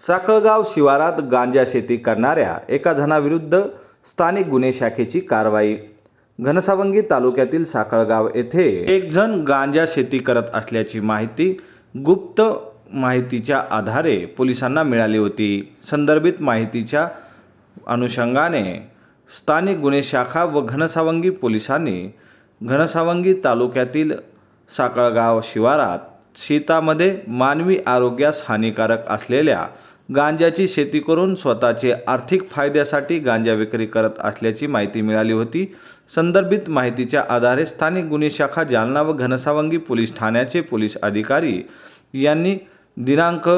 साखळगाव शिवारात गांजा शेती करणाऱ्या एका जणाविरुद्ध स्थानिक गुन्हे शाखेची कारवाई. घनसावंगी तालुक्यातील साखळगाव येथे एक जण गांजा शेती करत असल्याची माहिती गुप्त माहितीच्या आधारे पोलिसांना मिळाली होती. संदर्भित माहितीच्या अनुषंगाने स्थानिक गुन्हे शाखा व घनसावंगी पोलिसांनी घनसावंगी तालुक्यातील साकळगाव शिवारात शेतामध्ये मानवी आरोग्यास हानिकारक असलेल्या गांजाची शेती करून स्वतःचे आर्थिक फायद्यासाठी गांजा विक्री करत असल्याची माहिती मिळाली होती. संदर्भित माहितीच्या आधारे स्थानिक गुन्हे शाखा जालना व घनसावंगी पोलीस ठाण्याचे पोलीस अधिकारी यांनी दिनांक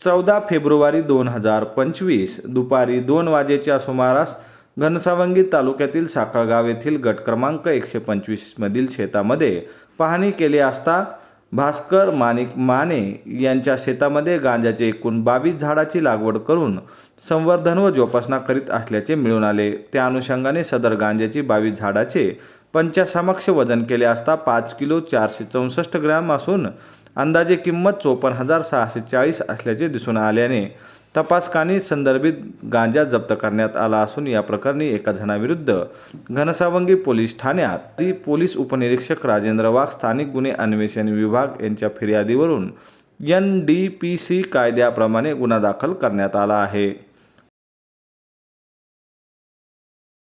चौदा फेब्रुवारी दोन हजार पंचवीस दुपारी दोन वाजेच्या सुमारास घनसावंगी तालुक्यातील साखळगाव येथील गट क्रमांक एकशे पंचवीसमधील शेतामध्ये पाहणी केली असता भास्कर माणिक माने यांच्या शेतामध्ये गांजाचे एकूण बावीस झाडाची लागवड करून संवर्धन व जोपासना करीत असल्याचे मिळून आले. त्या अनुषंगाने सदर गांजाची बावीस झाडाचे पंचासमक्ष वजन केले असता पाच किलो चारशे चौसष्ट ग्रॅम असून अंदाजे किंमत चोपन्न हजार सहाशे चाळीस असल्याचे दिसून आल्याने तपासकांनी संदर्भित गांजा जप्त करण्यात आला असून या प्रकरणी एका जणाविरुद्ध घनसावंगी पोलीस ठाण्यात पोलीस उपनिरीक्षक राजेंद्र वाघ स्थानिक गुन्हे अन्वेषण विभाग यांच्या फिर्यादीवरून एन डी पी सी कायद्याप्रमाणे गुन्हा दाखल करण्यात आला आहे.